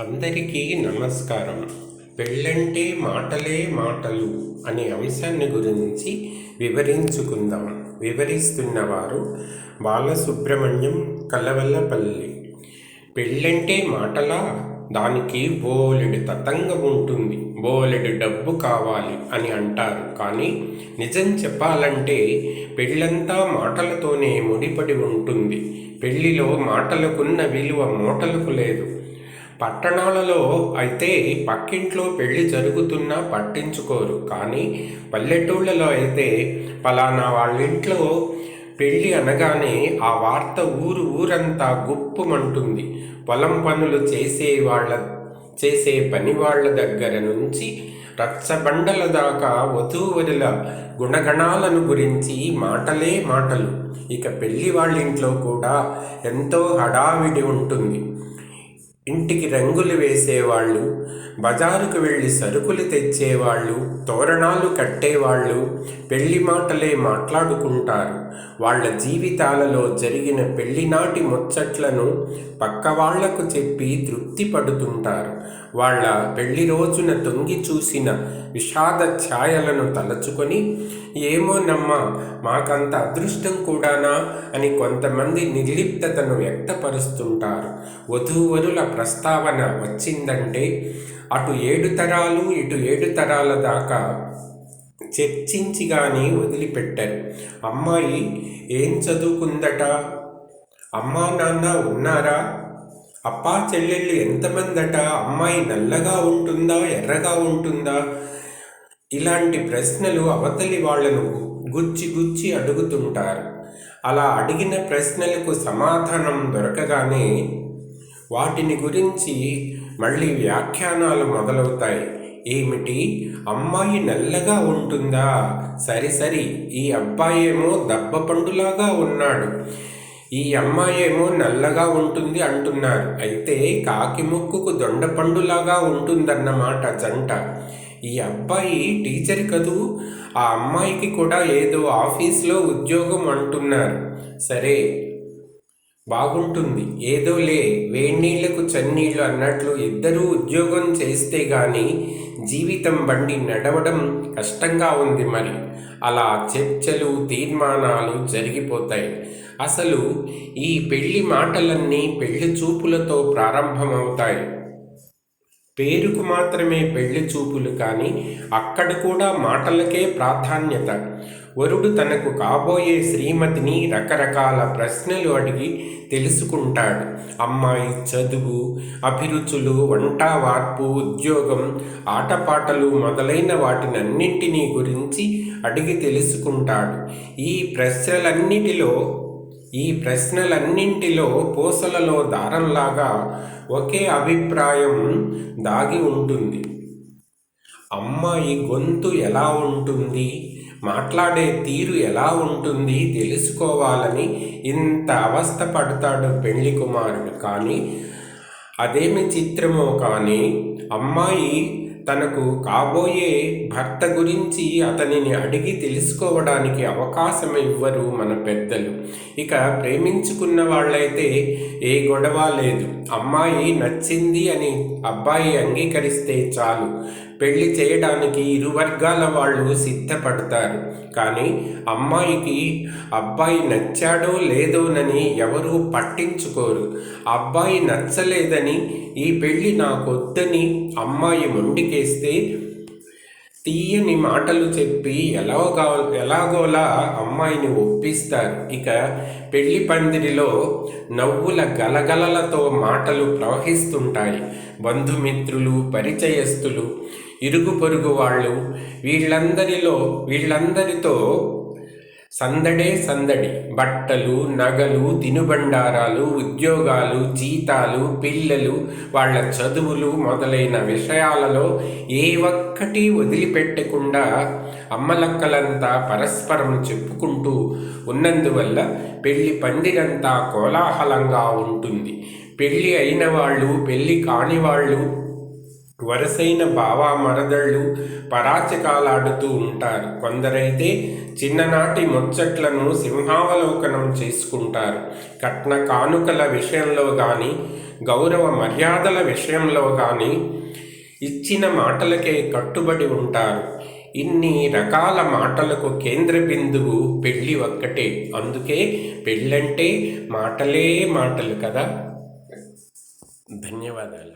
అందరికీ నమస్కారం. పెళ్ళంటే మాటలే మాటలు అనే అంశాన్ని గురించి వివరించుకుందాం. వివరిస్తున్నవారు బాలసుబ్రహ్మణ్యం కలవల్లపల్లి. పెళ్ళంటే మాటలా? దానికి బోలెడు తతంగం ఉంటుంది. బోలెడు డబ్బు కావాలి అని అంటారు. కానీ నిజం చెప్పాలంటే పెళ్ళంతా మాటలతోనే ముడిపడి ఉంటుంది. పెళ్ళిలో మాటలకున్న విలువ మూటలకు లేదు. పట్టణాలలో అయితే పక్కింట్లో పెళ్ళి జరుగుతున్నా పట్టించుకోరు. కానీ పల్లెటూళ్ళలో అయితే పలానా వాళ్ళింట్లో పెళ్ళి అనగానే ఆ వార్త ఊరు ఊరంతా గుప్పుమంటుంది. పొలం పనులు చేసే వాళ్ళ చేసే పని వాళ్ళ దగ్గర నుంచి రచ్చబండల దాకా వధూవరుల గుణగణాలను గురించి మాటలే మాటలు. ఇక పెళ్ళి వాళ్ళ ఇంట్లో కూడా ఎంతో హడావిడి ఉంటుంది. ఇంటికి రంగులు వేసేవాళ్ళు బజారుకు వెళ్ళి సరుకులు తెచ్చేవాళ్ళు తోరణాలు కట్టేవాళ్ళు పెళ్ళి మాటలే మాట్లాడుకుంటారు. వాళ్ళ జీవితాలలో జరిగిన పెళ్ళినాటి ముచ్చట్లను పక్క వాళ్ళకు చెప్పి తృప్తి పడుతుంటారు వాళ్ళ పెళ్ళి రోజున తొంగి చూసిన విషాద ఛాయలను తలచుకొని ఏమోనమ్మా మాకంత అదృష్టం కూడానా? అని కొంతమంది నిర్లిప్తతను వ్యక్తపరుస్తుంటారు. వధూవరుల ప్రస్తావన వచ్చిందంటే అటు ఏడు తరాలు ఇటు ఏడు తరాల దాకా చర్చించి కానీ వదిలిపెట్టారు. అమ్మాయి ఏం చదువుకుందట? అమ్మా నాన్న ఉన్నారా? అప్పా చెల్లెళ్ళు ఎంతమందట? అమ్మాయి నల్లగా ఉంటుందా ఎర్రగా ఉంటుందా? ఇలాంటి ప్రశ్నలు అవతలి వాళ్ళను గుచ్చి గుచ్చి అడుగుతుంటారు. అలా అడిగిన ప్రశ్నలకు సమాధానం దొరకగానే వాటిని గురించి మళ్ళీ వ్యాఖ్యానాలు మొదలవుతాయి. ఏమిటి? అమ్మాయి నల్లగా ఉంటుందా? సరి సరి ఈ అబ్బాయేమో దబ్బ పండులాగా ఉన్నాడు. ఈ అమ్మాయేమో నల్లగా ఉంటుంది అంటున్నారు. అయితే కాకి ముక్కుకు దొండపండులాగా ఉంటుందన్నమాట జంట. ఈ అబ్బాయి టీచర్ కదూ? ఆ అమ్మాయికి కూడా ఏదో ఆఫీస్లో ఉద్యోగం అంటున్నారు. సరే బాగుంటుంది. ఏదోలే వేణీళ్ళకు చన్నీళ్ళు అన్నట్లు ఇద్దరూ ఉద్యోగం చేస్తే గాని జీవితం బండి నడవడం కష్టంగా ఉంది మరి. అలా చర్చలు తీర్మానాలు జరిగిపోతాయి. అసలు ఈ పెళ్ళి మాటలన్నీ పెళ్ళి చూపులతో ప్రారంభమవుతాయి. పేరుకు మాత్రమే పెళ్ళి చూపులు కానీ అక్కడ కూడా మాటలకే ప్రాధాన్యత. వరుడు తనకు కాబోయే శ్రీమతిని రకరకాల ప్రశ్నలు అడిగి తెలుసుకుంటాడు. అమ్మాయి చదువు అభిరుచులు వంట వార్పు ఉద్యోగం ఆటపాటలు మొదలైన వాటినన్నింటినీ గురించి అడిగి తెలుసుకుంటాడు. ఈ ప్రశ్నలన్నిటిలో ఈ ప్రశ్నలన్నింటిలో పూసలలో దారంలాగా ఒకే అభిప్రాయం దాగి ఉంటుంది. అమ్మాయి గొంతు ఎలా ఉంటుంది? మాట్లాడే తీరు ఎలా ఉంటుంది? తెలుసుకోవాలని ఇంత అవస్థ పడతాడు పెళ్ళి కుమారుడు. కానీ అదేమి చిత్రమో కానీ అమ్మాయి తనకు కాబోయే భర్త గురించి అతనిని అడిగి తెలుసుకోవడానికి అవకాశం ఇవ్వరు మన పెద్దలు. ఇక ప్రేమించుకున్న వాళ్ళైతే ఏ గొడవ లేదు. అమ్మాయి నచ్చింది అని అబ్బాయి అంగీకరిస్తే చాలు. పెళ్ళి చేయడానికి ఇరు వర్గాల వాళ్ళు సిద్ధపడతారు. కానీ అమ్మాయికి అబ్బాయి నచ్చాడో లేదోనని ఎవరూ పట్టించుకోరు. అబ్బాయి నచ్చలేదని ఈ పెళ్ళి నాకొద్దని అమ్మాయి మొండికేస్తే తీయని మాటలు చెప్పి ఎలాగో ఎలాగోలా అమ్మాయిని ఒప్పిస్తారు. ఇక పెళ్ళి పందిరిలో నవ్వుల గలగలలతో మాటలు ప్రవహిస్తుంటాయి. బంధుమిత్రులు పరిచయస్తులు ఇరుగు పొరుగు వాళ్ళు వీళ్ళందరిలో వీళ్ళందరితో సందడే సందడి బట్టలు నగలు తినుబండారాలు ఉద్యోగాలు జీతాలు పిల్లలు వాళ్ళ చదువులు మొదలైన విషయాలలో ఏ ఒక్కటి వదిలిపెట్టకుండా అమ్మలక్కలంతా పరస్పరం చెప్పుకుంటూ ఉన్నందువల్ల పెళ్ళి పందిరంతా కోలాహలంగా ఉంటుంది. పెళ్ళి అయిన వాళ్ళు పెళ్ళి కాని వాళ్ళు వరసైన బావా మరదళ్ళు పరాచకాలాడుతూ ఉంటారు. కొందరైతే చిన్ననాటి ముచ్చట్లను సింహావలోకనం చేసుకుంటారు. కట్న కానుకల విషయంలో కానీ గౌరవ మర్యాదల విషయంలో కానీ ఇచ్చిన మాటలకే కట్టుబడి ఉంటారు. ఇన్ని రకాల మాటలకు కేంద్ర బిందువు పెళ్ళి ఒక్కటే. అందుకే పెళ్ళంటే మాటలే మాటలు కదా. ధన్యవాదాలు.